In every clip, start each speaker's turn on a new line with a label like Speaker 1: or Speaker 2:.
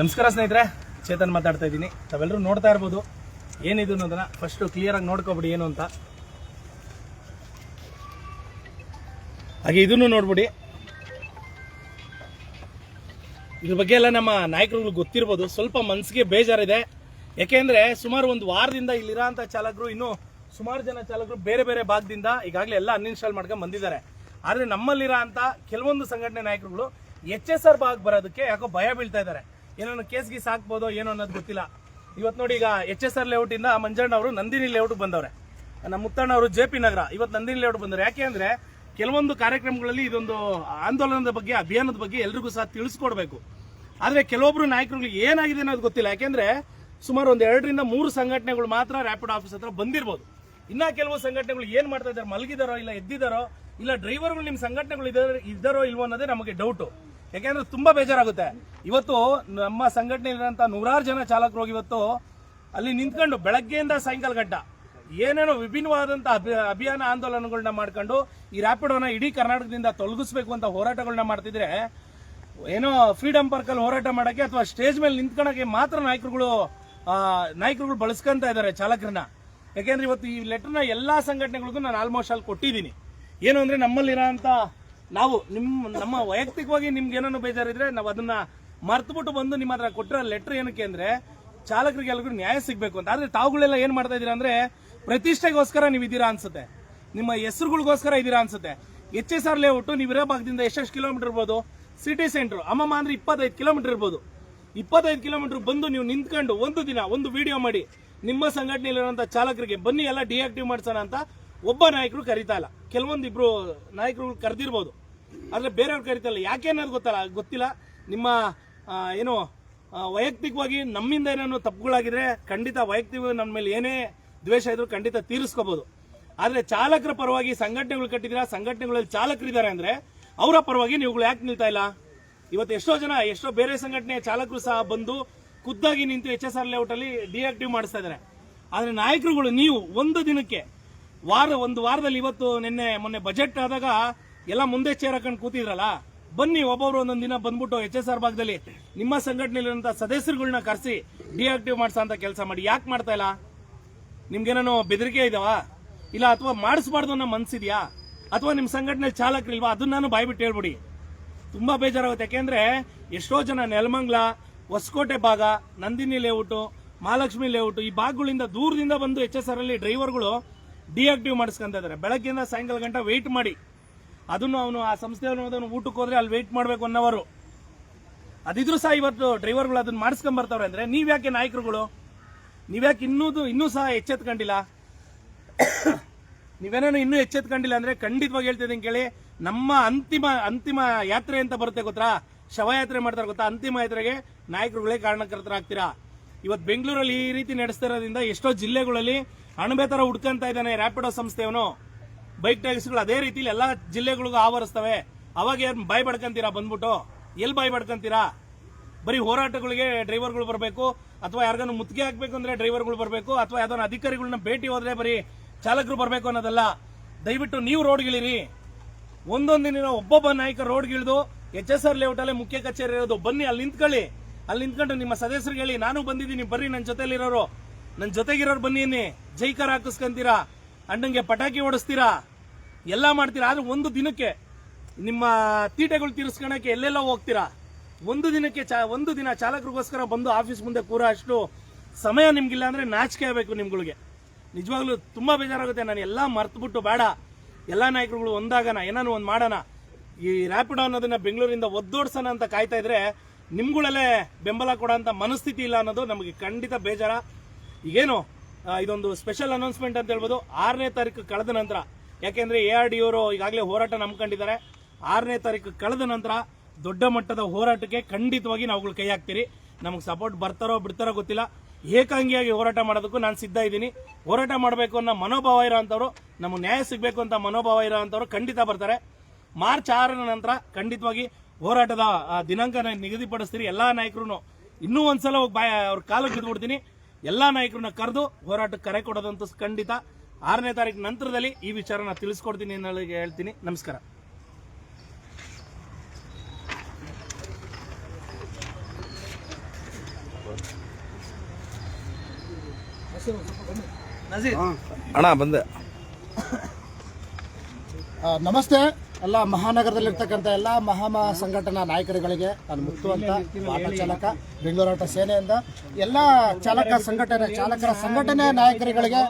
Speaker 1: ನಮಸ್ಕಾರ ಸ್ನೇಹಿತರೆ, ಚೇತನ್ ಮಾತಾಡ್ತಾ ಇದ್ದೀನಿ. ತಾವೆಲ್ಲರೂ ನೋಡ್ತಾ ಇರ್ಬೋದು. ಏನಿದು ಅನ್ನೋದನ್ನ ಫಸ್ಟ್ ಕ್ಲಿಯರ್ ಆಗಿ ನೋಡ್ಕೊಬಿಡಿ ಏನು ಅಂತ. ಹಾಗೆ ಇದನ್ನು ನೋಡ್ಬಿಡಿ. ಇದ್ರ ಬಗ್ಗೆ ಎಲ್ಲ ನಮ್ಮ ನಾಯಕರುಗಳು ಗೊತ್ತಿರ್ಬೋದು. ಸ್ವಲ್ಪ ಮನಸ್ಸಿಗೆ ಬೇಜಾರಿದೆ. ಯಾಕೆಂದ್ರೆ ಸುಮಾರು ಒಂದು ವಾರದಿಂದ ಇಲ್ಲಿರೋಂಥ ಚಾಲಕರು ಇನ್ನು ಸುಮಾರು ಜನ ಚಾಲಕರು ಬೇರೆ ಬೇರೆ ಭಾಗದಿಂದ ಈಗಾಗಲೇ ಎಲ್ಲ ಅನ್ಇನ್ಸ್ಟಾಲ್ ಮಾಡ್ಕೊಂಡು ಬಂದಿದ್ದಾರೆ. ಆದರೆ ನಮ್ಮಲ್ಲಿರೋ ಅಂತ ಕೆಲವೊಂದು ಸಂಘಟನೆ ನಾಯಕರುಗಳು ಎಚ್ ಎಸ್ ಆರ್ ಭಾಗ ಬರೋದಕ್ಕೆ ಯಾಕೋ ಭಯ ಬೀಳ್ತಾ ಇದ್ದಾರೆ. ಏನೋ ಕೇಸ್ ಗೀಸ್ ಹಾಕ್ಬೋದು ಏನೋ ಅನ್ನೋದು ಗೊತ್ತಿಲ್ಲ. ಇವತ್ತು ನೋಡಿ ಈಗ ಎಚ್ ಎಸ್ ಆರ್ ಲೇಔಟ್ ಇಂದ ಮಂಜಣ್ಣ ಅವರು ನಂದಿನಿ ಲೇಔಟ್ ಬಂದವ್ರೆ. ನಮ್ಮ ಮುತ್ತಣ್ಣ ಅವರು ಜೆ ಪಿ ನಗರ ಇವತ್ತು ನಂದಿನಿ ಲೇಔಟ್ ಬಂದವ್ರೆ. ಯಾಕೆ ಅಂದರೆ ಕೆಲವೊಂದು ಕಾರ್ಯಕ್ರಮಗಳಲ್ಲಿ ಇದೊಂದು ಆಂದೋಲನದ ಬಗ್ಗೆ, ಅಭಿಯಾನದ ಬಗ್ಗೆ ಎಲ್ರಿಗೂ ಸಹ ತಿಳಿಸ್ಕೊಡ್ಬೇಕು. ಆದರೆ ಕೆಲವೊಬ್ಬರು ನಾಯಕರುಗಳಿಗೆ ಏನಾಗಿದೆ ಅನ್ನೋದು ಗೊತ್ತಿಲ್ಲ. ಯಾಕೆಂದ್ರೆ ಸುಮಾರು ಒಂದು ಎರಡರಿಂದ ಮೂರು ಸಂಘಟನೆಗಳು ಮಾತ್ರ ರ್ಯಾಪಿಡ್ ಆಫೀಸ್ ಹತ್ರ ಬಂದಿರಬಹುದು ಇನ್ನ ಕೆಲವು ಸಂಘಟನೆಗಳು ಏನು ಮಾಡ್ತಾ ಇದಾರೆ ಮಲಗಿದಾರೋ ಇಲ್ಲ ಎದ್ದಿದಾರೋ ಇಲ್ಲ ಡ್ರೈವರ್ಗಳು ನಿಮ್ಮ ಸಂಘಟನೆಗಳು ಇದ್ದಾರೋ ಇಲ್ವೋ ಅನ್ನೋದೇ ನಮಗೆ ಡೌಟ್ ಯಾಕೆಂದ್ರೆ ತುಂಬಾ ಬೇಜಾರಾಗುತ್ತೆ. ಇವತ್ತು ನಮ್ಮ ಸಂಘಟನೆಯಲ್ಲಿರುವಂತ ನೂರಾರು ಜನ ಚಾಲಕರು ಹೋಗಿ ಇವತ್ತು ಅಲ್ಲಿ ನಿಂತ್ಕೊಂಡು ಬೆಳಗ್ಗೆಯಿಂದ ಸಾಯಂಕಾಲ ಗಡ್ಡ ಏನೇನೋ ವಿಭಿನ್ನವಾದಂತಹ ಅಭಿ- ಅಭಿಯಾನ ಆಂದೋಲನಗಳನ್ನ ಮಾಡ್ಕೊಂಡು ಈ ರ್ಯಾಪಿಡೋನ ಇಡೀ ಕರ್ನಾಟಕದಿಂದ ತೊಲಗಿಸ್ಬೇಕು ಅಂತ ಹೋರಾಟಗಳನ್ನ ಮಾಡ್ತಿದ್ರೆ, ಏನೋ ಫ್ರೀಡಂ ಪಾರ್ಕ್ ಅಲ್ಲಿ ಹೋರಾಟ ಮಾಡಕ್ಕೆ ಅಥವಾ ಸ್ಟೇಜ್ ಮೇಲೆ ನಿಂತ್ಕೊಳಕ್ಕೆ ಮಾತ್ರ ನಾಯಕರುಗಳು ನಾಯಕರುಗಳು ಬಳಸ್ಕೊಂತ ಇದ್ದಾರೆ ಚಾಲಕರನ್ನ. ಯಾಕೆಂದ್ರೆ ಇವತ್ತು ಈ ಲೆಟರ್ನ ಎಲ್ಲಾ ಸಂಘಟನೆಗಳಿಗೂ ನಾನು ಆಲ್ಮೋಸ್ಟ್ ಅಲ್ಲಿ ಕೊಟ್ಟಿದ್ದೀನಿ. ಏನು ಅಂದ್ರೆ ನಮ್ಮಲ್ಲಿರೋಂಥ ನಾವು ನಿಮ್, ನಮ್ಮ ವೈಯಕ್ತಿಕವಾಗಿ ನಿಮ್ಗೆ ಏನೇನೋ ಬೇಜಾರಿದ್ರೆ ನಾವು ಅದನ್ನ ಮರ್ತ್ಬಿಟ್ಟು ಬಂದು ನಿಮ್ಮ ಹತ್ರ ಕೊಟ್ಟಿರೋ ಲೆಟರ್ ಏನಕ್ಕೆ ಅಂದ್ರೆ ಚಾಲಕರಿಗೆ ಎಲ್ರಿಗೂ ನ್ಯಾಯ ಸಿಗ್ಬೇಕು ಅಂತ. ಆದ್ರೆ ತಾವುಗಳೆಲ್ಲ ಏನ್ ಮಾಡ್ತಾ ಇದೀರಾ ಅಂದ್ರೆ ಪ್ರತಿಷ್ಠೆಗೋಸ್ಕರ ನೀವು ಇದ್ದೀರಾ ಅನ್ಸುತ್ತೆ. ನಿಮ್ಮ ಹೆಸರುಗಳಿಗೋಸ್ಕರ ಇದ್ದೀರಾ ಅನ್ಸುತ್ತೆ. ಎಚ್ ಎಸ್ ಆರ್ ಲೇಔಟ್ ನೀವು ಇರೋ ಭಾಗದಿಂದ ಎಷ್ಟೆಷ್ಟು ಕಿಲೋಮೀಟರ್ ಇರ್ಬೋದು? ಸಿಟಿ ಸೆಂಟರ್ ಅಮ್ಮಮ್ಮ ಅಂದ್ರೆ ಇಪ್ಪತ್ತೈದು ಕಿಲೋಮೀಟರ್ ಇರ್ಬೋದು. ಇಪ್ಪತ್ತೈದು ಕಿಲೋಮೀಟರ್ ಬಂದು ನೀವು ನಿಂತ್ಕೊಂಡು ಒಂದು ದಿನ ಒಂದು ವಿಡಿಯೋ ಮಾಡಿ ನಿಮ್ಮ ಸಂಘಟನೆಯಲ್ಲಿರುವಂತ ಚಾಲಕರಿಗೆ ಬನ್ನಿ, ಎಲ್ಲ ಡಿಆಕ್ಟಿವ್ ಮಾಡ್ಸೋಣ ಅಂತ ಒಬ್ಬ ನಾಯಕರು ಕರೀತಾ ಇಲ್ಲ. ಕೆಲವೊಂದಿಬ್ರು ನಾಯಕರು ಕರೆದಿರ್ಬೋದು. ಆದರೆ ಬೇರೆಯವ್ರು ಕರೀತಾ ಇಲ್ಲ. ಯಾಕೆ ಅನ್ನೋದು ಗೊತ್ತಲ್ಲ, ಗೊತ್ತಿಲ್ಲ. ನಿಮ್ಮ ಏನು ವೈಯಕ್ತಿಕವಾಗಿ ನಮ್ಮಿಂದ ಏನೇನು ತಪ್ಪುಗಳಾಗಿದ್ರೆ ಖಂಡಿತ ವೈಯಕ್ತಿಕ ನಮ್ಮ ಮೇಲೆ ಏನೇ ದ್ವೇಷ ಇದ್ರು ಖಂಡಿತ ತೀರಿಸ್ಕೋಬಹುದು ಆದರೆ ಚಾಲಕರ ಪರವಾಗಿ ಸಂಘಟನೆಗಳು ಕಟ್ಟಿದಿರ, ಸಂಘಟನೆಗಳಲ್ಲಿ ಚಾಲಕರಿದ್ದಾರೆ ಅಂದ್ರೆ ಅವರ ಪರವಾಗಿ ನೀವುಗಳು ಯಾಕೆ ನಿಲ್ತಾ ಇಲ್ಲ? ಇವತ್ತು ಎಷ್ಟೋ ಜನ, ಎಷ್ಟೋ ಬೇರೆ ಸಂಘಟನೆಯ ಚಾಲಕರು ಸಹ ಬಂದು ಖುದ್ದಾಗಿ ನಿಂತು ಎಚ್ ಎಸ್ ಆರ್ ಲೇಔಟ್ ಅಲ್ಲಿ ಡಿಆಕ್ಟಿವ್ ಮಾಡಿಸ್ತಾ ಇದ್ದಾರೆ ಆದ್ರೆ ನಾಯಕರುಗಳು, ನೀವು ಒಂದು ದಿನಕ್ಕೆ ವಾರ ಒಂದು ವಾರದಲ್ಲಿ ಇವತ್ತು ನಿನ್ನೆ ಮೊನ್ನೆ ಬಜೆಟ್ ಆದಾಗ ಎಲ್ಲ ಮುಂದೆ ಚೇರ್ ಹಾಕೊಂಡು ಕೂತಿದ್ರಲ್ಲ? ಬನ್ನಿ, ಒಬ್ಬೊಬ್ರು ಒಂದೊಂದು ದಿನ ಬಂದ್ಬಿಟ್ಟು ಎಚ್ ಎಸ್ ಆರ್ ಭಾಗದಲ್ಲಿ ನಿಮ್ಮ ಸಂಘಟನೆಯಲ್ಲಿರುವಂತಹ ಸದಸ್ಯರುಗಳನ್ನ ಕರೆಸಿ ಡಿಆಕ್ಟಿವ್ ಮಾಡಿಸೋ ಅಂತ ಕೆಲಸ ಮಾಡಿ. ಯಾಕೆ ಮಾಡ್ತಾ ಇಲ್ಲ? ನಿಮ್ಗೇನೋ ಬೆದರಿಕೆ ಇದಾವ? ಇಲ್ಲ, ಅಥವಾ ಮಾಡಿಸ್ಬಾರ್ದು ಅನ್ನೋ ಮನ್ಸಿದ್ಯಾ? ಅಥವಾ ನಿಮ್ಮ ಸಂಘಟನೆ ಚಾಲಕರಿಲ್ವಾ? ಅದನ್ನ ನಾನು ಬಾಯ್ಬಿಟ್ಟು ಹೇಳ್ಬಿಡಿ. ತುಂಬಾ ಬೇಜಾರಾಗುತ್ತೆ. ಯಾಕೆಂದ್ರೆ ಎಷ್ಟೋ ಜನ ನೆಲಮಂಗ್ಲ, ಹೊಸಕೋಟೆ ಭಾಗ, ನಂದಿನಿ ಲೇಔಟ್ ಮಹಾಲಕ್ಷ್ಮಿ ಲೇಔಟ್ ಈ ಭಾಗಗಳಿಂದ ದೂರದಿಂದ ಬಂದು ಎಚ್ ಎಸ್ ಆರ್ ಅಲ್ಲಿ ಡ್ರೈವರ್ಗಳು ಡಿಆಕ್ಟಿವ್ ಮಾಡಿಸ್ಕೊಂತ ಇದಾರೆ. ಬೆಳಗ್ಗೆಯಿಂದ ಸಾಯಂಕಾಲ ಗಂಟ ವೆಯ್ಟ್ ಮಾಡಿ. ಅದನ್ನು ಅವನು ಆ ಸಂಸ್ಥೆಯವನು ಊಟಕ್ಕೆ ಹೋದ್ರೆ ಅಲ್ಲಿ ವೆಯ್ಟ್ ಮಾಡಬೇಕು ಅವರು ಅದಿದ್ರು ಸಹ ಇವತ್ತು ಡ್ರೈವರ್ಗಳು ಅದನ್ನ ಮಾಡಿಸ್ಕೊಂಡ್ ಬರ್ತಾವ್ರೆ ಅಂದ್ರೆ ನೀವ್ಯಾಕೆ ನಾಯಕರುಗಳು? ನೀವ್ಯಾಕೆ ಇನ್ನೂ ಇನ್ನೂ ಸಹ ಎಚ್ಚೆತ್ಕೊಂಡಿಲ್ಲ? ನೀವೇನೇನು ಇನ್ನೂ ಎಚ್ಚೆತ್ಕೊಂಡಿಲ್ಲ ಅಂದ್ರೆ ಖಂಡಿತವಾಗಿ ಹೇಳ್ತಿದ್ದೀನಿ ಕೇಳಿ. ನಮ್ಮ ಅಂತಿಮ ಅಂತಿಮ ಯಾತ್ರೆ ಅಂತ ಬರುತ್ತೆ ಗೊತ್ತಾ? ಶವಯಾತ್ರೆ ಮಾಡ್ತಾರೆ ಗೊತ್ತಾ? ಅಂತಿಮ ಯಾತ್ರೆಗೆ ನಾಯಕರುಗಳೇ ಕಾರಣಕರ್ತರಾಗ್ತೀರಾ? ಇವತ್ತು ಬೆಂಗಳೂರಲ್ಲಿ ಈ ರೀತಿ ನಡೆಸ್ತಿರೋದ್ರಿಂದ ಎಷ್ಟೋ ಜಿಲ್ಲೆಗಳಲ್ಲಿ ಅಣಬೆ ತರ ಹುಡ್ಕಂತ ಇದ್ದಾನೆ ರ್ಯಾಪಿಡೋ ಸಂಸ್ಥೆಯವನು. ಬೈಕ್ ಟ್ಯಾಕ್ಸಿಗಳು ಅದೇ ರೀತಿಲಿ ಎಲ್ಲಾ ಜಿಲ್ಲೆಗಳಿಗೂ ಆವರಿಸ್ತವೆ. ಅವಾಗ ಯಾರು ಬಾಯ್ ಬಡ್ಕಂತೀರಾ ಬಂದ್ಬಿಟ್ಟು? ಎಲ್ಲಿ ಬಾಯ್ ಬಡ್ಕಂತೀರಾ? ಬರೀ ಹೋರಾಟಗಳಿಗೆ ಡ್ರೈವರ್ಗಳು ಬರಬೇಕು, ಅಥವಾ ಯಾರಿಗಾನು ಮುತ್ತಿಗೆ ಹಾಕ್ಬೇಕು ಅಂದ್ರೆ ಡ್ರೈವರ್ಗಳು ಬರಬೇಕು, ಅಥವಾ ಯಾವ್ದಾನ ಅಧಿಕಾರಿಗಳನ್ನ ಭೇಟಿ ಹೋದ್ರೆ ಬರೀ ಚಾಲಕರು ಬರಬೇಕು ಅನ್ನೋದಲ್ಲ. ದಯವಿಟ್ಟು ನೀವು ರೋಡ್ಗಿಳಿರಿ ಒಂದೊಂದು ದಿನ ಒಬ್ಬೊಬ್ಬ ನಾಯಕ ರೋಡ್ಗಿಳಿದು ಎಚ್ ಎಸ್ ಆರ್ ಲೇಔಟ್ ಅಲ್ಲೇ ಮುಖ್ಯ ಕಚೇರಿ ಇರೋದು, ಬನ್ನಿ, ಅಲ್ಲಿ ನಿಂತ್ಕೊಳ್ಳಿ. ಅಲ್ಲಿ ನಿಂತ್ಕೊಂಡು ನಿಮ್ಮ ಸದಸ್ಯರಿಗೆ ಹೇಳಿ, ನಾನು ಬಂದಿದ್ದೀನಿ, ಬರ್ರಿ ನನ್ನ ಜೊತೆಲಿರೋರು. ನನ್ನ ಜೊತೆಗಿರೋರು ಬನ್ನಿ ಜೈಕಾರ ಹಾಕಿಸ್ಕೊಂತೀರಾ? ಅಣ್ಣಂಗೆ ಪಟಾಕಿ ಓಡಿಸ್ತೀರಾ ಎಲ್ಲ ಮಾಡ್ತೀರಾ? ಆದ್ರೆ ಒಂದು ದಿನಕ್ಕೆ ನಿಮ್ಮ ತೀಟೆಗಳು ತೀರಿಸ್ಕೊಳಕ್ಕೆ ಎಲ್ಲೆಲ್ಲ ಹೋಗ್ತೀರಾ? ಒಂದು ದಿನಕ್ಕೆ ಒಂದು ದಿನ ಚಾಲಕರಿಗೋಸ್ಕರ ಬಂದು ಆಫೀಸ್ ಮುಂದೆ ಕೂರ ಅಷ್ಟು ಸಮಯ ನಿಮ್ಗಿಲ್ಲ ಅಂದ್ರೆ ನಾಚಿಕೆ ಆಗಬೇಕು ನಿಮ್ಗಳಿಗೆ. ನಿಜವಾಗ್ಲೂ ತುಂಬಾ ಬೇಜಾರಾಗುತ್ತೆ. ನಾನು ಎಲ್ಲ ಮರ್ತ್ಬಿಟ್ಟು ಬೇಡ. ಎಲ್ಲ ನಾಯಕರುಗಳು ಒಂದಾಗಣ, ಏನಾನು ಒಂದು ಮಾಡೋಣ. ಈ ರ್ಯಾಪಿಡೋ ಅನ್ನೋದನ್ನ ಬೆಂಗಳೂರಿಂದ ಒದ್ದೋಡ್ಸೋಣ ಅಂತ ಕಾಯ್ತಾ ಇದ್ರೆ ನಿಮ್ಗಳಲ್ಲೇ ಬೆಂಬಲ ಕೊಡೋಂಥ ಮನಸ್ಥಿತಿ ಇಲ್ಲ ಅನ್ನೋದು ನಮಗೆ ಖಂಡಿತ ಬೇಜಾರ. ಈಗೇನು ಇದೊಂದು ಸ್ಪೆಷಲ್ ಅನೌನ್ಸ್ಮೆಂಟ್ ಅಂತ ಹೇಳ್ಬೋದು. ಆರನೇ ತಾರೀಕು ಕಳೆದ ನಂತರ, ಯಾಕೆಂದ್ರೆ ಎ ಆರ್ ಡಿ ಅವರು ಈಗಾಗಲೇ ಹೋರಾಟ ನಂಬ್ಕೊಂಡಿದ್ದಾರೆ. ಆರನೇ ತಾರೀಕು ಕಳೆದ ನಂತರ ದೊಡ್ಡ ಮಟ್ಟದ ಹೋರಾಟಕ್ಕೆ ಖಂಡಿತವಾಗಿ ನಾವುಗಳು ಕೈ ಹಾಕ್ತೀರಿ. ನಮಗೆ ಸಪೋರ್ಟ್ ಬರ್ತಾರೋ ಬಿಡ್ತಾರೋ ಗೊತ್ತಿಲ್ಲ. ಏಕಾಂಗಿಯಾಗಿ ಹೋರಾಟ ಮಾಡೋದಕ್ಕೂ ನಾನು ಸಿದ್ಧ ಇದ್ದೀನಿ. ಹೋರಾಟ ಮಾಡಬೇಕು ಅನ್ನೋ ಮನೋಭಾವ ಇರೋ ಅಂತವ್ರು ನಮಗೆ ನ್ಯಾಯ ಸಿಗಬೇಕು ಅಂತ ಮನೋಭಾವ ಇರೋ ಅಂತವ್ರು ಖಂಡಿತ ಬರ್ತಾರೆ. ಮಾರ್ಚ್ ಆರರ ನಂತರ ಖಂಡಿತವಾಗಿ ಹೋರಾಟದ ದಿನಾಂಕ ನಿಗದಿಪಡಿಸ್ತೀರಿ ಎಲ್ಲಾ ನಾಯಕರು ಇನ್ನೂ ಒಂದ್ಸಲ ಬಾಯ ಅವ್ರ ಕಾಲಕ್ಕೆ ಬಿಡ್ತೀನಿ. ಎಲ್ಲಾ ನಾಯಕರನ್ನ ಕರೆದು ಹೋರಾಟಕ್ಕೆ ಕರೆ ಕೊಡೋದಂತೂ ಖಂಡಿತ. ಆರನೇ ತಾರೀಕು ನಂತರದಲ್ಲಿ ಈ ವಿಚಾರನ ತಿಳಿಸ್ಕೊಡ್ತೀನಿ ಅನ್ನೋದು ಹೇಳ್ತೀನಿ. ನಮಸ್ಕಾರ.
Speaker 2: ಅಣ್ಣ ಬಂದೆ.
Speaker 3: ನಮಸ್ತೆ. ಎಲ್ಲ ಮಹಾನಗರದಲ್ಲಿರ್ತಕ್ಕಂಥ ಎಲ್ಲ ಮಹಾಮ ಸಂಘಟನಾ ನಾಯಕರುಗಳಿಗೆ ನಾನು ಅಂತ ಆಟೋ ಚಾಲಕ ಬೆಂಗಳೂರಾಟ ಸೇನೆಯಿಂದ ಎಲ್ಲ ಚಾಲಕ ಸಂಘಟನೆ, ಚಾಲಕರ ಸಂಘಟನೆ ನಾಯಕರುಗಳಿಗೆ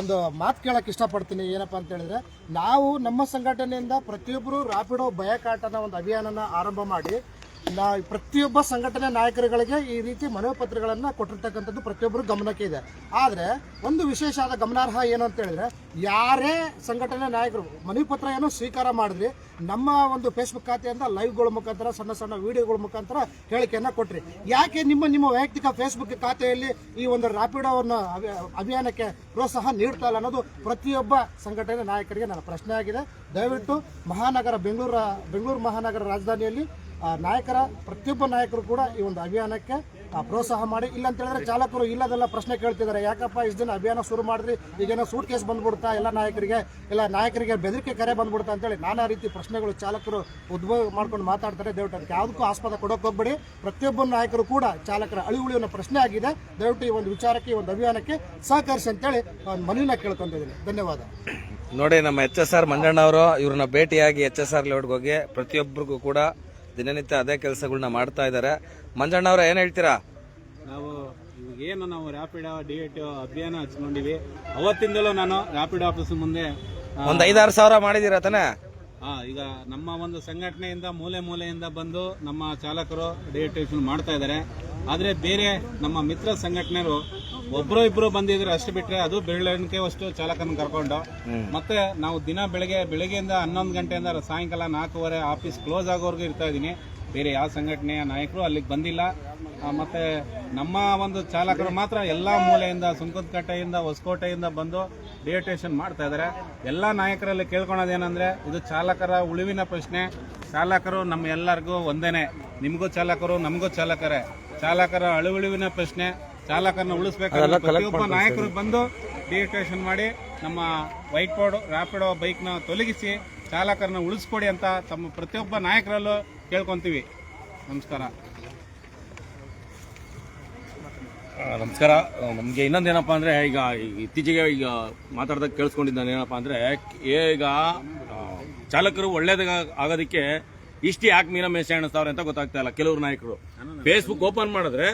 Speaker 3: ಒಂದು ಮಾತು ಕೇಳಕ್ಕೆ ಇಷ್ಟಪಡ್ತೀನಿ. ಏನಪ್ಪ ಅಂತ ಹೇಳಿದ್ರೆ, ನಾವು ನಮ್ಮ ಸಂಘಟನೆಯಿಂದ ಪ್ರತಿಯೊಬ್ಬರು ರಾಪಿಡೋ ಭಯಕಾಟನ ಒಂದು ಅಭಿಯಾನನ ಆರಂಭ ಮಾಡಿ ನಾ ಪ್ರತಿಯೊಬ್ಬ ಸಂಘಟನೆ ನಾಯಕರುಗಳಿಗೆ ಈ ರೀತಿ ಮನವಿ ಪತ್ರಗಳನ್ನು ಕೊಟ್ಟಿರ್ತಕ್ಕಂಥದ್ದು ಪ್ರತಿಯೊಬ್ಬರು ಗಮನಕ್ಕೆ ಇದೆ. ಆದರೆ ಒಂದು ವಿಶೇಷ ಆದ ಗಮನಾರ್ಹ ಏನು ಅಂತ ಹೇಳಿದ್ರೆ, ಯಾರೇ ಸಂಘಟನೆ ನಾಯಕರು ಮನವಿ ಪತ್ರ ಏನೋ ಸ್ವೀಕಾರ ಮಾಡಿದ್ರಿ, ನಮ್ಮ ಒಂದು ಫೇಸ್ಬುಕ್ ಖಾತೆಯಿಂದ ಲೈವ್ಗಳ ಮುಖಾಂತರ, ಸಣ್ಣ ಸಣ್ಣ ವಿಡಿಯೋಗಳ ಮುಖಾಂತರ ಹೇಳಿಕೆಯನ್ನು ಕೊಟ್ರಿ. ಯಾಕೆ ನಿಮ್ಮ ನಿಮ್ಮ ವೈಯಕ್ತಿಕ ಫೇಸ್ಬುಕ್ ಖಾತೆಯಲ್ಲಿ ಈ ಒಂದು ರಾಪಿಡೋವನ್ನು ಅಭಿ- ಅಭಿಯಾನಕ್ಕೆ ಪ್ರೋತ್ಸಾಹ ನೀಡ್ತಾ ಇಲ್ಲ ಅನ್ನೋದು ಪ್ರತಿಯೊಬ್ಬ ಸಂಘಟನೆ ನಾಯಕರಿಗೆ ನನ್ನ ಪ್ರಶ್ನೆ ಆಗಿದೆ. ದಯವಿಟ್ಟು ಮಹಾನಗರ, ಬೆಂಗಳೂರು ಬೆಂಗಳೂರು ಮಹಾನಗರ ರಾಜಧಾನಿಯಲ್ಲಿ ನಾಯಕರ, ಪ್ರತಿಯೊಬ್ಬ ನಾಯಕರು ಕೂಡ ಈ ಒಂದು ಅಭಿಯಾನಕ್ಕೆ ಪ್ರೋತ್ಸಾಹ ಮಾಡಿ. ಇಲ್ಲ ಅಂತ ಹೇಳಿದ್ರೆ ಚಾಲಕರು ಇಲ್ಲದೆಲ್ಲ ಪ್ರಶ್ನೆ ಕೇಳ್ತಿದ್ದಾರೆ. ಯಾಕಪ್ಪ ಇಷ್ಟು ದಿನ ಅಭಿಯಾನ ಶುರು ಮಾಡಿದ್ರಿ? ಈಗೇನೋ ಸೂಟ್ ಕೇಸ್ ಬಂದ್ಬಿಡ್ತಾ, ಎಲ್ಲ ನಾಯಕರಿಗೆ ಇಲ್ಲ ನಾಯಕರಿಗೆ ಬೆದರಿಕೆ ಕರೆ ಬಂದ್ಬಿಡ್ತಾ ಅಂತೇಳಿ ನಾನಾ ರೀತಿ ಪ್ರಶ್ನೆಗಳು ಚಾಲಕರು ಉದ್ಭವ ಮಾಡ್ಕೊಂಡು ಮಾತಾಡ್ತಾರೆ. ದಯವಿಟ್ಟು ಅದಕ್ಕೆ ಯಾವುದಕ್ಕೂ ಆಸ್ಪದ ಕೊಡೋಕೆ ಹೋಗ್ಬೇಡಿ. ಪ್ರತಿಯೊಬ್ಬ ನಾಯಕರು ಕೂಡ ಚಾಲಕರ ಅಳಿವುಳಿನ ಪ್ರಶ್ನೆ ಆಗಿದೆ. ದಯವಿಟ್ಟು ಈ ಒಂದು ವಿಚಾರಕ್ಕೆ, ಈ ಒಂದು ಅಭಿಯಾನಕ್ಕೆ ಸಹಕರಿಸಿ ಅಂತೇಳಿ ಒಂದು ಮನವಿನ ಕೇಳ್ಕೊಂಡಿದ್ದೀನಿ ಧನ್ಯವಾದ.
Speaker 2: ನೋಡಿ, ನಮ್ಮ ಎಚ್ ಎಸ್ ಆರ್ ಮಂಜಣ್ಣ ಅವರು ಇವ್ರನ್ನ ಭೇಟಿಯಾಗಿ ಎಚ್ ಎಸ್ ಆರ್ ಲೇಔಟ್ಗೆ ಹೋಗಿ ಪ್ರತಿಯೊಬ್ಬರಿಗೂ ಕೂಡ ದಿನನಿತ್ಯ ಅದೇ ಕೆಲಸಗಳನ್ನ ಮಾಡ್ತಾ ಇದ್ದಾರೆ. ಮಂಜಣ್ಣ ಅವ್ರ ಏನ್ ಹೇಳ್ತೀರಾ?
Speaker 4: ನಾವು ಏನು ನಾವು ರ್ಯಾಪಿಡ್ ಡಿ ಎ ಟಿ ಅಭಿಯಾನ ಹಚ್ಕೊಂಡಿವಿ. ಅವತ್ತಿಂದಲೂ ನಾನು ರ್ಯಾಪಿಡ್ ಆಫೀಸ್ ಮುಂದೆ ಒಂದು
Speaker 2: ಒಂದ್ ಐದಾರು ಸಾವಿರ ಮಾಡಿದೀರ ತಾನೆ?
Speaker 4: ಆ, ಈಗ ನಮ್ಮ ಒಂದು ಸಂಘಟನೆಯಿಂದ ಮೂಲೆ ಮೂಲೆಯಿಂದ ಬಂದು ನಮ್ಮ ಚಾಲಕರು ಡಿಎಟೇಷನ್ ಮಾಡ್ತಾ ಇದ್ದಾರೆ. ಆದ್ರೆ ಬೇರೆ ನಮ್ಮ ಮಿತ್ರ ಸಂಘಟನೆರು ಒಬ್ರು ಇಬ್ರು ಬಂದಿದ್ರೆ ಅಷ್ಟು ಬಿಟ್ರೆ ಅದು ಬೆರಳೆಣಿಕೆ ಅಷ್ಟು ಚಾಲಕನ ಕರ್ಕೊಂಡು. ಮತ್ತೆ ನಾವು ದಿನ ಬೆಳಗ್ಗೆ ಬೆಳಗ್ಗೆಯಿಂದ ಹನ್ನೊಂದು ಗಂಟೆಯಿಂದ ಸಾಯಂಕಾಲ ನಾಲ್ಕೂವರೆ ಆಫೀಸ್ ಕ್ಲೋಸ್ ಆಗೋವರೆಗೂ ಇರ್ತಾ ಇದೀನಿ ಬೇರೆ ಯಾವ ಸಂಘಟನೆಯ ನಾಯಕರು ಅಲ್ಲಿಗೆ ಬಂದಿಲ್ಲ. ಮತ್ತೆ ನಮ್ಮ ಒಂದು ಚಾಲಕರು ಮಾತ್ರ ಎಲ್ಲ ಮೂಲೆಯಿಂದ ಸುಂಕದಕಟ್ಟೆಯಿಂದ ಹೊಸಕೋಟೆಯಿಂದ ಬಂದು ಡಿಯೋಟೇಷನ್ ಮಾಡ್ತಾ ಇದ್ದಾರೆ. ಎಲ್ಲ ನಾಯಕರಲ್ಲಿ ಕೇಳ್ಕೊಳೋದೇನಂದ್ರೆ ಇದು ಚಾಲಕರ ಉಳಿವಿನ ಪ್ರಶ್ನೆ. ಚಾಲಕರು ನಮ್ಮ ಎಲ್ಲರಿಗೂ ಒಂದೇನೆ. ನಿಮಗೂ ಚಾಲಕರು ನಮಗೂ ಚಾಲಕರೇ. ಚಾಲಕರ ಅಳುವಳಿವಿನ ಪ್ರಶ್ನೆ ಚಾಲಕರನ್ನ ಉಳಿಸ್ಬೇಕಾದ್ರೆ ಪ್ರತಿಯೊಬ್ಬ ನಾಯಕರು ಬಂದು ಡಿಯೋಟೇಷನ್ ಮಾಡಿ ನಮ್ಮ ವೈಟ್ ಬೋರ್ಡ್ ರ್ಯಾಪಿಡೋ ಬೈಕ್ನ ತೊಲಗಿಸಿ ಚಾಲಕರನ್ನ ಉಳಿಸ್ಕೊಡಿ ಅಂತ ತಮ್ಮ ಪ್ರತಿಯೊಬ್ಬ ನಾಯಕರಲ್ಲೂ ಕೇಳ್ಕೊಂತೀವಿ. ನಮಸ್ಕಾರ.
Speaker 5: ನಮಸ್ಕಾರ. ನಮಗೆ ಇನ್ನೊಂದೇನಪ್ಪ ಅಂದರೆ, ಈಗ ಇತ್ತೀಚೆಗೆ ಈಗ ಮಾತಾಡ್ದಾಗ ಕೇಳಿಸ್ಕೊಂಡಿದ್ದಾನೆ ಏನಪ್ಪ ಅಂದರೆ ಈಗ ಚಾಲಕರು ಒಳ್ಳೇದ ಆಗೋದಕ್ಕೆ ಇಷ್ಟು ಯಾಕೆ ಮೀನ ಮೇಷ ಎಣಿಸ್ತಾವ್ರೆ ಅಂತ ಗೊತ್ತಾಗ್ತಾ ಇಲ್ಲ. ಕೆಲವರು ನಾಯಕರು. ಫೇಸ್ಬುಕ್ ಓಪನ್ ಮಾಡಿದ್ರೆ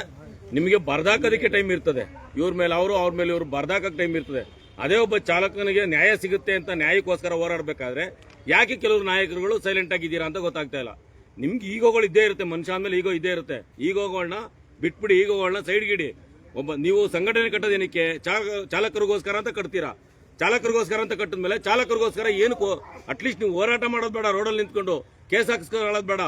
Speaker 5: ನಿಮಗೆ ಬರ್ದಾಕೋದಕ್ಕೆ ಟೈಮ್ ಇರ್ತದೆ. ಇವ್ರ ಮೇಲೆ ಅವರು, ಅವ್ರ ಮೇಲೆ ಇವರು ಬರ್ದಾಕಕ್ಕೆ ಟೈಮ್ ಇರ್ತದೆ. ಅದೇ ಒಬ್ಬ ಚಾಲಕನಿಗೆ ನ್ಯಾಯ ಸಿಗುತ್ತೆ ಅಂತ ನ್ಯಾಯಕ್ಕೋಸ್ಕರ ಹೋರಾಡಬೇಕಾದ್ರೆ ಯಾಕೆ ಕೆಲವರು ನಾಯಕರುಗಳು ಸೈಲೆಂಟ್ ಆಗಿದ್ದೀರಾ ಅಂತ ಗೊತ್ತಾಗ್ತಾ ಇಲ್ಲ. ನಿಮ್ಗೆ ಈಗೋಗಳು ಇದ್ದೇ ಇರುತ್ತೆ ಮನುಷ್ಯ ಆಮೇಲೆ ಈಗೋ ಇದ್ದೇ ಇರುತ್ತೆ. ಈಗೋಗಳನ್ನ ಬಿಟ್ಬಿಡಿ ಈಗೋಗಳನ್ನ ಸೈಡ್ಗಿಡಿ. ಒಬ್ಬ, ನೀವು ಸಂಘಟನೆ ಕಟ್ಟೋದೇನಕ್ಕೆ ಚಾಲಕ- ಚಾಲಕರಿಗೋಸ್ಕರ ಅಂತ ಕಟ್ತೀರಾ? ಚಾಲಕರಿಗೋಸ್ಕರ ಅಂತ ಕಟ್ಟಿದ್ಮೇಲೆ ಚಾಲಕರಿಗೋಸ್ಕರ ಏನು ಅಟ್ಲೀಸ್ಟ್ ನೀವು ಹೋರಾಟ ಮಾಡೋದು ಬೇಡ, ರೋಡಲ್ಲಿ ನಿಂತ್ಕೊಂಡು ಕೇಸ್ ಹಾಕಿಸ್ಕೊಳ್ಳೋದು ಬೇಡ.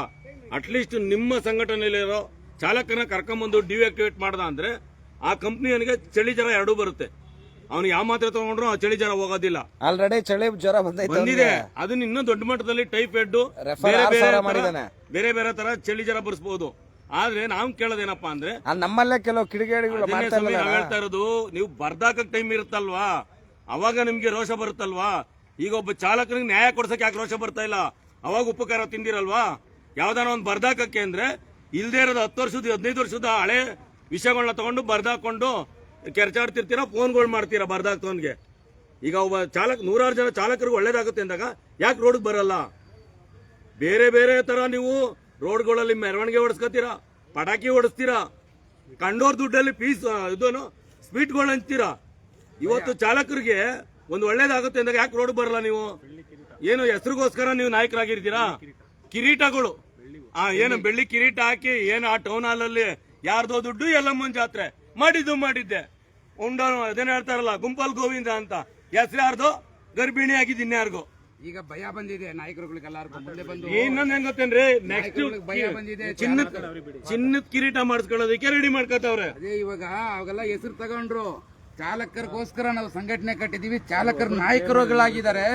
Speaker 5: ಅಟ್ಲೀಸ್ಟ್ ನಿಮ್ಮ ಸಂಘಟನೆಯಲ್ಲಿರೋ ಚಾಲಕನ ಕರ್ಕೊಂಬಂದು ಡಿಆಕ್ಟಿವೇಟ್ ಮಾಡ್ದ ಅಂದ್ರೆ ಆ ಕಂಪ್ನಿಯನಿಗೆ ಚಳಿ ಜರ ಎರಡೂ ಬರುತ್ತೆ. ಅವ್ನಿಗೆ ಯಾವ ಮಾತ್ರೆ ತಗೊಂಡ್ರು ಆ ಚಳಿ ಜ್ವರ ಹೋಗೋದಿಲ್ಲ.
Speaker 2: ಆಲ್ರೆಡಿ ಚಳಿ ಜ್ವರ
Speaker 5: ಬಂದಿದೆ. ಅದನ್ನ ಇನ್ನೂ ದೊಡ್ಡ ಮಟ್ಟದಲ್ಲಿ ಟೈಫಾಯ್ಡ್ ಬೇರೆ ಬೇರೆ. ಬೇರೆ ಬೇರೆ ತರ ಚಳಿ ಜ್ವರ ಬರ್ಸ್ಬೋದು. ಆದ್ರೆ ನಾವು ಕೇಳೋದೇನಪ್ಪಾ ಅಂದ್ರೆ
Speaker 2: ನಮ್ಮಲ್ಲೇ ಕೆಲವು ಕಿಡಿಗೇಡಿಗಳು
Speaker 5: ಹೇಳ್ತಾ ಇರೋದು ನೀವು ಬರ್ದಾಕಕ್ ಟೈಮ್ ಇರುತ್ತಲ್ವಾ? ಅವಾಗ ನಿಮ್ಗೆ ರೋಷ ಬರುತ್ತಲ್ವಾ? ಈಗ ಒಬ್ಬ ಚಾಲಕನಿಗೆ ನ್ಯಾಯ ಕೊಡ್ಸಕ್ ಯಾಕೆ ರೋಷ ಬರ್ತಾ ಇಲ್ಲ? ಅವಾಗ ಉಪಕಾರ ತಿಂದಿರಲ್ವಾ? ಯಾವ್ದಾನ ಒಂದು ಬರ್ದಾಕಕ್ಕೆ ಅಂದ್ರೆ ಇಲ್ದೇ ಇರೋದು ಹತ್ತು ವರ್ಷದ ಹದಿನೈದು ವರ್ಷದ ಹಳೆ ವಿಷಯಗಳನ್ನ ತಗೊಂಡು ಬರ್ದಾಕೊಂಡು ಕೆರ್ಚಾಡ್ತಿರ್ತೀರಾ, ಫೋನ್ಗಳು ಮಾಡ್ತೀರಾ ಬರ್ದಾಗ್ತವನ್ಗೆ. ಈಗ ಒಬ್ಬ ಚಾಲಕ, ನೂರಾರು ಜನ ಚಾಲಕರಿಗೆ ಒಳ್ಳೇದಾಗುತ್ತೆ ಅಂದಾಗ, ಯಾಕೆ ರೋಡ್ಗೆ ಬರಲ್ಲ? ಬೇರೆ ಬೇರೆ ತರ ನೀವು ರೋಡ್ಗಳಲ್ಲಿ ಮೆರವಣಿಗೆ ಓಡಿಸ್ಕೊತೀರಾ ಪಟಾಕಿ ಓಡಿಸ್ತೀರಾ? ಕಂಡೋರ್ ದುಡ್ಡಲ್ಲಿ ಫೀಸ್ ಇದನ್ನು ಸ್ವೀಟ್ಗಳು ಹಂಚ್ತೀರಾ ಇವತ್ತು ಚಾಲಕರಿಗೆ ಒಂದು ಒಳ್ಳೇದಾಗುತ್ತೆ ಅಂದಾಗ ಯಾಕೆ ರೋಡ್ ಬರಲ್ಲ ನೀವು? ಏನು, ಹೆಸರಿಗೋಸ್ಕರ ನೀವು ನಾಯಕರಾಗಿರ್ತೀರಾ? ಕಿರೀಟಗಳು. ಆ, ಏನು, ಬೆಳ್ಳಿ ಕಿರೀಟ ಹಾಕಿ, ಏನು, ಆ ಟೌನ್ ಹಾಲ್ ಅಲ್ಲಿ ಯಾರ್ದೋ ದುಡ್ಡು ಎಲ್ಲಮ್ಮನ್ ಜಾತ್ರೆ. ಮಾಡಿದ್ದು ಮಾಡಿದ್ದೆ. ಉಂಡ ಅದೇನು ಹೇಳ್ತಾರಲ್ಲ ಗುಂಪಲ್ ಗೋವಿಂದ ಅಂತ. ಹೆಸರು ಯಾರ್ದು ಗರ್ಭಿಣಿ ಆಗಿದ್ದು ಇನ್ಯಾರ್ಗೋ?
Speaker 6: ಈಗ ಭಯ ಬಂದಿದೆ ನಾಯಕರುಗಳಿಗೆಲ್ಲರಿಗೂ. ಮುಂದೆ ಬಂದು
Speaker 5: ಇನ್ನೊಂದ್ ಹೆಂಗ್ ಗೊತ್ತೇನ್ರಿ? ನೆಕ್ಸ್ಟ್
Speaker 6: ಭಯ ಬಂದಿದೆ,
Speaker 5: ಚಿನ್ನದ ಚಿನ್ನದ ಕಿರೀಟ ಮಾಡಿಸ್ಕೊಳ್ಳೋದಕ್ಕೆ ರೆಡಿ ಮಾಡ್ಕೊತಾವ್ರೆ.
Speaker 6: ಅದೇ ಇವಾಗ ಅವಾಗೆಲ್ಲ ಹೆಸರು ತಗೊಂಡ್ರು. ಚಾಲಕರಿಗೋಸ್ಕರ ನಾವು ಸಂಘಟನೆ ಕಟ್ಟಿದೀವಿ ಚಾಲಕರು ನಾಯಕರುಗಳಾಗಿದ್ದಾರೆ.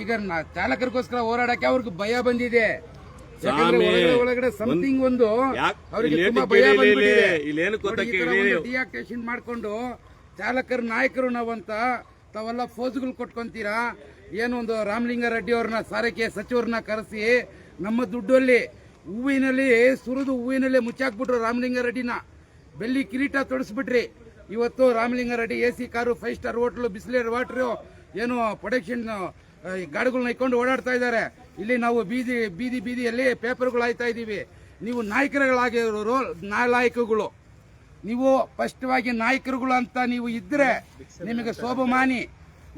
Speaker 6: ಈಗ ಚಾಲಕರಿಗೋಸ್ಕರ ಹೋರಾಡಕ್ಕೆ ಅವ್ರಿಗೆ ಭಯ ಬಂದಿದೆ. ಯಾಕಂದ್ರೆ ಒಳಗಡೆ ಒಳಗಡೆ ಸಮಥಿಂಗ್ ಒಂದು ಅವರಿಗೆ ತುಂಬಾ ಭಯ ಬಂದ್ಬಿಟ್ಟಿದೆ.
Speaker 5: ಇಲ್ಲಿ- ಇಲ್ಲಿ ಗೊತ್ತಾ
Speaker 6: ನೋಡಿ, ಈ ತರ
Speaker 5: ಕೇಳಿ?
Speaker 6: ಒಂದು ಡಿಯಾಕ್ಟೇಷನ್ ಮಾಡ್ಕೊಂಡು ಚಾಲಕರು ನಾಯಕರು ನಾವಂತ ತಾವೆಲ್ಲ ಫೋಸ್ಗಳು ಕೊಟ್ಕೊಂತೀರಾ? ಏನು ಒಂದು ರಾಮಲಿಂಗ ರೆಡ್ಡಿ ಅವ್ರನ್ನ ಸಾರಿಗೆ ಸಚಿವರನ್ನ ಕರೆಸಿ ನಮ್ಮ ದುಡ್ಡಲ್ಲಿ ಹೂವಿನಲ್ಲಿ ಸುರಿದು ಹೂವಿನಲ್ಲೇ ಮುಚ್ಚಾಕ್ಬಿಟ್ರು ರಾಮಲಿಂಗ ರೆಡ್ಡಿನ ಬೆಳ್ಳಿ ಕಿರೀಟ ತೊಡಸ್ಬಿಟ್ರಿ. ಇವತ್ತು Ramalinga Reddy A C car five star hotel Bisleri water ಏನು ಪ್ರೊಡಕ್ಷನ್ ಗಾಡಿಗಳನ್ನ ಇಟ್ಕೊಂಡು ಓಡಾಡ್ತಾ ಇದ್ದಾರೆ. ಇಲ್ಲಿ ನಾವು ಬೀದಿ ಬೀದಿ ಬೀದಿಯಲ್ಲಿ ಪೇಪರ್ಗಳು ಆಯ್ತಾ ಇದ್ದೀವಿ. ನೀವು ನಾಯಕರುಗಳಾಗಿರೋರು ನಾಯಕಗಳು ನೀವು ಸ್ಪಷ್ಟವಾಗಿ ನಾಯಕರುಗಳು ಅಂತ ನೀವು ಇದ್ರೆ ನಿಮಗೆ ಶೋಭಮಾನಿ,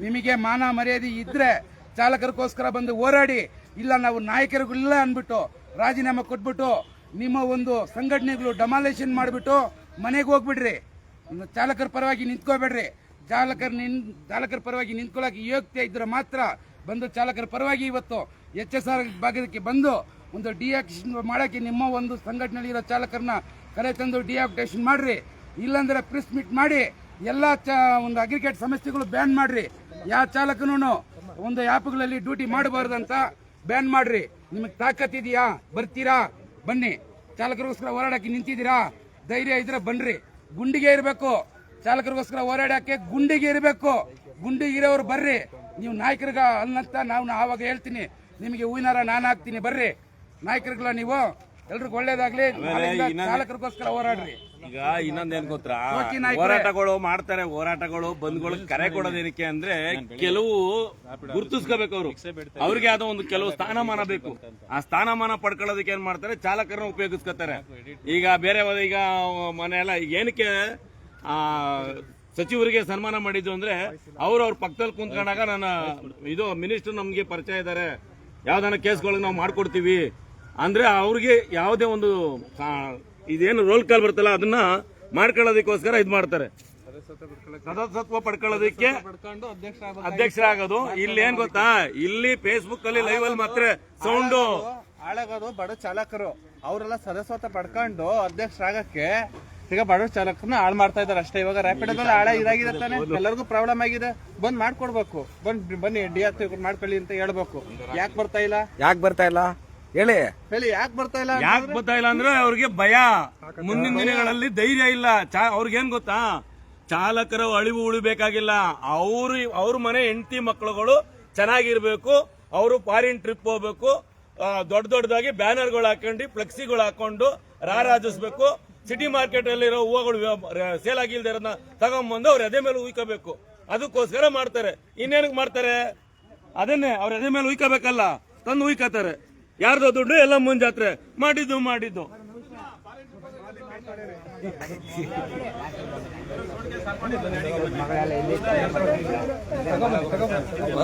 Speaker 6: ನಿಮಗೆ ಮಾನ ಮರ್ಯಾದೆ ಇದ್ರೆ ಚಾಲಕರಿಗೋಸ್ಕರ ಬಂದು ಹೋರಾಡಿ, ಇಲ್ಲ ನಾವು ನಾಯಕರುಗಳಿಲ್ಲ ಅಂದ್ಬಿಟ್ಟು ರಾಜೀನಾಮೆ ಕೊಟ್ಬಿಟ್ಟು ನಿಮ್ಮ ಒಂದು ಸಂಘಟನೆಗಳು ಡಮಾಲೇಷನ್ ಮಾಡಿಬಿಟ್ಟು ಮನೆಗೆ ಹೋಗ್ಬಿಡ್ರಿ. ಚಾಲಕರ ಪರವಾಗಿ ನಿಂತ್ಕೋಬೇಡ್ರಿ. ಚಾಲಕರ ನಿನ್, ಚಾಲಕರ ಪರವಾಗಿ ನಿಂತ್ಕೊಳ್ಳೋಕೆ ಯೋಗ್ಯತೆ ಇದ್ರೆ ಮಾತ್ರ ಬಂದು ಚಾಲಕರ ಪರವಾಗಿ ಇವತ್ತು ಎಚ್ ಎಸ್ ಆರ್ ಭಾಗಕ್ಕೆ ಬಂದು ಒಂದು ಡಿಆಕ್ಟೇಷನ್ ಮಾಡೋಕ್ಕೆ ನಿಮ್ಮ ಒಂದು ಸಂಘಟನೆಯಲ್ಲಿ ಇರೋ ಚಾಲಕರನ್ನ ಕರೆ ತಂದು ಡಿಆಕ್ಟೇಷನ್ ಮಾಡಿರಿ. ಇಲ್ಲಾಂದ್ರೆ ಪ್ರೆಸ್ ಮೀಟ್ ಮಾಡಿ ಎಲ್ಲ ಚ ಒಂದು ಅಗ್ರಿಗೇಟ್ ಸಮಸ್ಯೆಗಳು ಬ್ಯಾನ್ ಮಾಡಿರಿ. ಯಾವ ಚಾಲಕನೂ ಒಂದು ಆ್ಯಪ್ಗಳಲ್ಲಿ ಡ್ಯೂಟಿ ಮಾಡಬಾರ್ದಂತ ಬ್ಯಾನ್ ಮಾಡಿರಿ. ನಿಮಗೆ ತಾಕತ್ತಿದೆಯಾ ಬರ್ತೀರಾ? ಬನ್ನಿ. ಚಾಲಕರಿಗೋಸ್ಕರ ಹೋರಾಡಕ್ಕೆ ನಿಂತಿದ್ದೀರಾ? ಧೈರ್ಯ ಇದ್ರೆ ಬನ್ನಿರಿ ಗುಂಡಿಗೆ ಇರಬೇಕು. ಚಾಲಕರಿಗೋಸ್ಕರ ಹೋರಾಡೋಕ್ಕೆ ಗುಂಡಿಗೆ ಇರಬೇಕು. ಗುಂಡಿಗೆ ಇರೋರು ಬರ್ರಿ. ನೀವು ನಾಯಕರಿಗ ಅಲ್ಲಂತ ನಾವು ಆವಾಗ ಹೇಳ್ತೀನಿ. ನಿಮಗೆ ಹೂವಿನಾರ ನಾನು ಹಾಕ್ತೀನಿ ಬರ್ರಿ. ನಾಯಕರುಗಳ ನೀವು ಎಲ್ರಿಗೂ ಒಳ್ಳೇದಾಗ್ಲಿ. ಚಾಲಕರಿಗೋಸ್ಕರ ಹೋರಾಡ್ರಿ.
Speaker 5: ಈಗ ಇನ್ನೊಂದೇನ್ ಗೊತ್ತಾ? ಹೋರಾಟಗಳು ಮಾಡ್ತಾರೆ ಹೋರಾಟಗಳು ಬಂದ್ಗಳು ಕರೆ ಕೊಡೋದೇನಕ್ಕೆ ಅಂದ್ರೆ ಕೆಲವು ಗುರುತಿಸ್ಕೋಬೇಕು ಅವರು. ಅವ್ರಿಗೆ ಆದ ಒಂದು ಕೆಲವು ಸ್ಥಾನಮಾನ ಬೇಕು. ಆ ಸ್ಥಾನಮಾನ ಪಡ್ಕೊಳ್ಳೋದಕ್ಕೆ ಏನ್ ಮಾಡ್ತಾರೆ? ಚಾಲಕರನ್ನ ಉಪಯೋಗಿಸ್ಕೊತಾರೆ. ಈಗ ಬೇರೆ ಈಗ ಮನೆ ಈಗ ಏನಕ್ಕೆ ಆ ಸಚಿವರಿಗೆ ಸನ್ಮಾನ ಮಾಡಿದ್ದು ಅಂದ್ರೆ ಅವ್ರ ಅವ್ರ ಪಕ್ಕದಲ್ಲಿ ಕುಂತ್ಕೊಂಡಾಗ ನನ್ನ ಇದು ಮಿನಿಸ್ಟರ್ ನಮ್ಗೆ ಪರಿಚಯ ಇದ್ದಾರೆ. ಯಾವ್ದಾನ ಕೇಸ್ಗಳಿಗೆ ನಾವು ಮಾಡ್ಕೊಡ್ತೀವಿ. ಅಂದ್ರೆ ಅವ್ರಿಗೆ ಯಾವುದೇ ಒಂದು ಇದೇನು ರೋಲ್ ಕಾಲ್ ಬರ್ತಲ್ಲ, ಅದನ್ನ ಮಾಡ್ಕೊಳ್ಳೋದಕ್ಕೋಸ್ಕರ ಇದು ಮಾಡ್ತಾರೆ. ಸದಸ್ಯತ್ವ ಪಡ್ಕೊಳ್ಳೋದಕ್ಕೆ ಅಧ್ಯಕ್ಷರಾಗೋದು. ಇಲ್ಲಿ ಏನ್ ಗೊತ್ತಾ? ಇಲ್ಲಿ ಫೇಸ್ಬುಕ್ ಅಲ್ಲಿ ಲೈವ್ ಅಲ್ಲಿ ಮಾತ್ರ ಸೌಂಡು.
Speaker 7: ಹಾಳಾಗೋದು, ಬಡ ಚಾಲಕರು. ಅವರೆಲ್ಲ ಸದಸ್ಯತ್ವ ಪಡ್ಕೊಂಡು ಅಧ್ಯಕ್ಷರಾಗಕ್ಕೆ ಈಗ ಬಡವ್ರ ಚಾಲಕನ ಹಾಳು ಮಾಡ್ತಾ ಇದಾರೆ ಅಷ್ಟೇ. ಇವಾಗ ರ್ಯಾಪಿಡೋದಲ್ಲಿ ಹಾಳ ಇದಾಗಿದೆ ತಾನೆ. ಎಲ್ಲರಿಗೂ ಪ್ರಾಬ್ಲಮ್ ಆಗಿದೆ. ಬಂದ್ ಮಾಡ್ಕೊಡ್ಬೇಕು. ಬಂದ್ ಬನ್ನಿ ಡಿ ಆರ್ ಮಾಡ್ಕೊಳ್ಳಿ ಅಂತ ಹೇಳ್ಬೇಕು. ಯಾಕೆ ಬರ್ತಾ ಇಲ್ಲ?
Speaker 2: ಯಾಕೆ ಬರ್ತಾ ಇಲ್ಲ? ಹೇಳಿ.
Speaker 7: ಹೇಳಿ ಯಾಕೆ ಬರ್ತಾ ಇಲ್ಲ
Speaker 5: ಯಾಕೆ ಬರ್ತಾ ಇಲ್ಲ ಅಂದ್ರೆ ಅವ್ರಿಗೆ ಭಯ. ಮುಂದಿನ ದಿನಗಳಲ್ಲಿ ಧೈರ್ಯ ಇಲ್ಲ. ಚಾ- ಅವ್ರಿಗೇನ್ ಗೊತ್ತಾ? ಚಾಲಕರ ಅಳಿವು ಉಳಿಬೇಕಾಗಿಲ್ಲ. ಅವ್ರು ಅವ್ರ ಮನೆ ಹೆಂಡತಿ ಮಕ್ಕಳುಗಳು ಚೆನ್ನಾಗಿರ್ಬೇಕು. ಅವರು ಫಾರಿನ್ ಟ್ರಿಪ್ ಹೋಗ್ಬೇಕು. ದೊಡ್ಡ ದೊಡ್ಡದಾಗಿ ಬ್ಯಾನರ್ಗಳು ಹಾಕೊಂಡು ಫ್ಲೆಕ್ಸಿಗಳು ಹಾಕೊಂಡು ರಾರಾಜಿಸ್ಬೇಕು. ಸಿಟಿ ಮಾರ್ಕೆಟ್ ಅಲ್ಲಿರೋ ಹೂವುಗಳು ಸೇಲ್ ಆಗಿಲ್ದೇ ಇರೋದನ್ನ ತಗೊಂಬಂದು ಅವ್ರ ಎದೆ ಮೇಲೆ ಉಯ್ಕೋಬೇಕು. ಅದಕ್ಕೋಸ್ಕರ ಮಾಡ್ತಾರೆ. ಇನ್ನೇನಕ್ಕೆ ಮಾಡ್ತಾರೆ? ಅದನ್ನೇ ಅವ್ರ ಎದೆ ಮೇಲೆ ಉಯ್ಕೋಬೇಕಲ್ಲ, ತಂದು ಉಯ್ಕೋತಾರೆ. ಯಾರ್ದೋ ದುಡ್ಡು ಎಲ್ಲ ಮುಂಜಾತ್ರೆ. ಮಾಡಿದ್ದು ಮಾಡಿದ್ದು.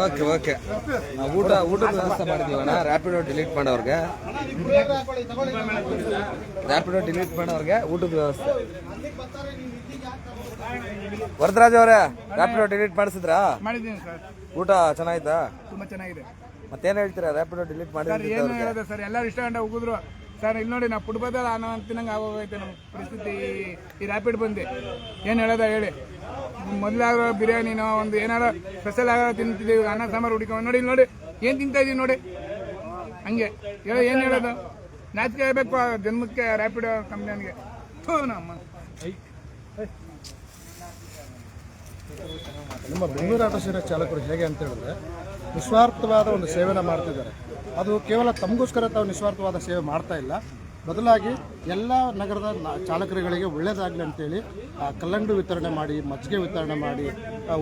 Speaker 2: Okay okay. ನಾವು ಊಟ ಊಟದ ವ್ಯವಸ್ಥೆ ಮಾಡಿದೀವಣ್ಣ ರ್ಯಾಪಿಡೋ ಡಿಲೀಟ್ ಮಾಡೋರ್ಗೆ. ರ್ಯಾಪಿಡೋ ಡಿಲೀಟ್ ಮಾಡೋರ್ಗೆ ಊಟದ ವ್ಯವಸ್ಥೆ. ವರದರಾಜ್ ಅವರೇ ರ್ಯಾಪಿಡೋ ಡಿಲೀಟ್ ಮಾಡಿಸಿದ್ರಾ? ಊಟ ಚೆನ್ನಾಯ್ತಾ
Speaker 8: ತುಂಬಾ ಚೆನ್ನಾಗಿದೆ.
Speaker 2: ಮತ್ತೇನ್ ಹೇಳ್ತೀರಾ? ರ್ಯಾಪಿಡೋ ಡಿಲೀಟ್ ಮಾಡಿದ್ರೆ
Speaker 8: ಸರ್ ಎಲ್ಲರೂ ಇಷ್ಟ ಗಂಟೆ ಹೋಗಿದ್ರು ಸರ್ ಇಲ್ಲಿ ನೋಡಿ ನಾವು ಫುಟ್ಬಾಲ್ ಅನ್ನೋ ಅಂತಿನಂಗೆ ಆಗೋಗೈತೆ ನಮ್ಮ ಪರಿಸ್ಥಿತಿ ಈ- ರ್ಯಾಪಿಡ್ ಬಂದೆ. ಏನು ಹೇಳೋದ ಹೇಳಿ. ಮೊದಲಾಗ ಬಿರಿಯಾನಿನೋ ಒಂದು ಏನಾರ ಸ್ಪೆಷಲ್ ಆಗ ತಿಂತಿದ್ದೀವಿ ಅನ್ನ, ಸಾಂಬಾರು ಹುಡುಕೊಂಡು ನೋಡಿ ಇಲ್ಲಿ ನೋಡಿ, ಏನು ತಿಂತಾ ಇದೀವಿ ನೋಡಿ. ಹಂಗೆ. ಹೇಳೋ, ಏನು ಹೇಳೋದು? ನಾಚಿಕೆ ಆಗಬೇಕು ಜನ್ಮಕ್ಕೆ ರ್ಯಾಪಿಡ್ ಕಂಪ್ನಿಯವನಿಗೆ ನಮ್ಮ.
Speaker 3: ನಮ್ಮ ಬೆಂಗಳೂರು ಆಟೋ ಸೇರೋ ಚಾಲಕರು ಹೇಗೆ ಅಂತ ಹೇಳಿದ್ರೆ, ನಿಸ್ವಾರ್ಥವಾದ ಒಂದು ಸೇವೆನ ಮಾಡ್ತಿದ್ದಾರೆ. ಅದು ಕೇವಲ ತಮಗೋಸ್ಕರ ತಾವು ನಿಸ್ವಾರ್ಥವಾದ ಸೇವೆ ಮಾಡ್ತಾ ಇಲ್ಲ. ಬದಲಾಗಿ ಎಲ್ಲ ನಗರದ ಚಾಲಕರುಗಳಿಗೆ ಒಳ್ಳೆಯದಾಗಲಿ ಅಂತೇಳಿ ಕಲ್ಲಂಗಡಿ ವಿತರಣೆ ಮಾಡಿ, ಮಜ್ಜಿಗೆ ವಿತರಣೆ ಮಾಡಿ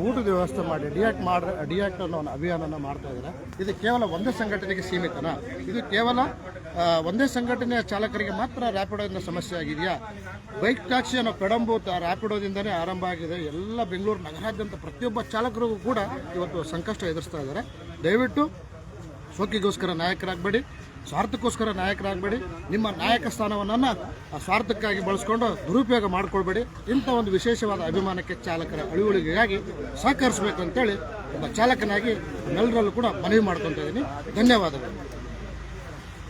Speaker 3: ಊಟದ ವ್ಯವಸ್ಥೆ ಮಾಡಿ ಡಿಯಾಕ್ಟ್ ಮಾಡ ಡಿಯಾಕ್ಟ್ ಅನ್ನೋ ಒಂದು ಅಭಿಯಾನನ ಮಾಡ್ತಾ ಇದ್ದಾರೆ. ಇದು ಕೇವಲ ಒಂದೇ ಸಂಘಟನೆಗೆ ಸೀಮಿತನ? ಇದು ಕೇವಲ ಒಂದೇ ಸಂಘಟನೆಯ ಚಾಲಕರಿಗೆ ಮಾತ್ರ ರ್ಯಾಪಿಡೋದಿಂದ ಸಮಸ್ಯೆ ಆಗಿದೆಯಾ? ಬೈಕ್ ಟ್ಯಾಕ್ಸಿ ಅನ್ನೋ ಕಡಂಬು ರ್ಯಾಪಿಡೋದಿಂದನೇ ಆರಂಭ ಆಗಿದೆ. ಎಲ್ಲ ಬೆಂಗಳೂರು ನಗರಾದ್ಯಂತ ಪ್ರತಿಯೊಬ್ಬ ಚಾಲಕರಿಗೂ ಕೂಡ ಇವತ್ತು ಸಂಕಷ್ಟ ಎದುರಿಸ್ತಾ ಇದ್ದಾರೆ. ದಯವಿಟ್ಟು ಶೋಕಿಗೋಸ್ಕರ ನಾಯಕರಾಗಬೇಡಿ ಸ್ವಾರ್ಥಕ್ಕೋಸ್ಕರ ನಾಯಕರಾಗಬೇಡಿ ನಿಮ್ಮ ನಾಯಕ ಸ್ಥಾನವನ್ನು ಆ ಸ್ವಾರ್ಥಕ್ಕಾಗಿ ಬಳಸ್ಕೊಂಡು ದುರುಪಯೋಗ ಮಾಡ್ಕೊಳ್ಬೇಡಿ. ಇಂಥ ಒಂದು ವಿಶೇಷವಾದ ಅಭಿಮಾನಕ್ಕೆ ಚಾಲಕರ ಅಳುವಳಿಗೆಗಾಗಿ ಸಹಕರಿಸಬೇಕು ಅಂತೇಳಿ ಒಬ್ಬ ಚಾಲಕನಾಗಿ ಎಲ್ಲರಲ್ಲೂ ಕೂಡ ಮನವಿ ಮಾಡ್ಕೊತಾ ಇದ್ದೀನಿ. ಧನ್ಯವಾದಗಳು.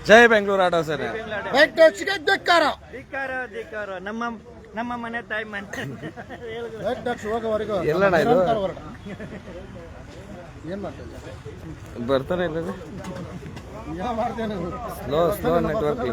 Speaker 2: ಜೈ ಬೆಂಗಳೂರು ಆಟೋ ಸರ್.
Speaker 3: ಬೈಕ್ ಧಿಕ್ಕಾರ
Speaker 9: ಧಿಕ್ಕಾರ ಧಿಕ್ಕಾರ. ನಮ್ಮ ನಮ್ಮ ಮನೆ ತಾಯಿ ಮನೆ.
Speaker 3: ಹೋಗೋವರೆಗೂ
Speaker 2: ಎಲ್ಲಣ್ಣ ಇದು?
Speaker 3: ನಿರಂತರ ಹೋರಾಟ. ಏನು
Speaker 2: ಮಾಡ್ತಾರೆ ಇಲ್ಲ
Speaker 3: ಮಾಡ್ತೇನೆ
Speaker 2: ಸ್ಲೋ ಸ್ಲೋ ನೆಟ್ವರ್ಕ್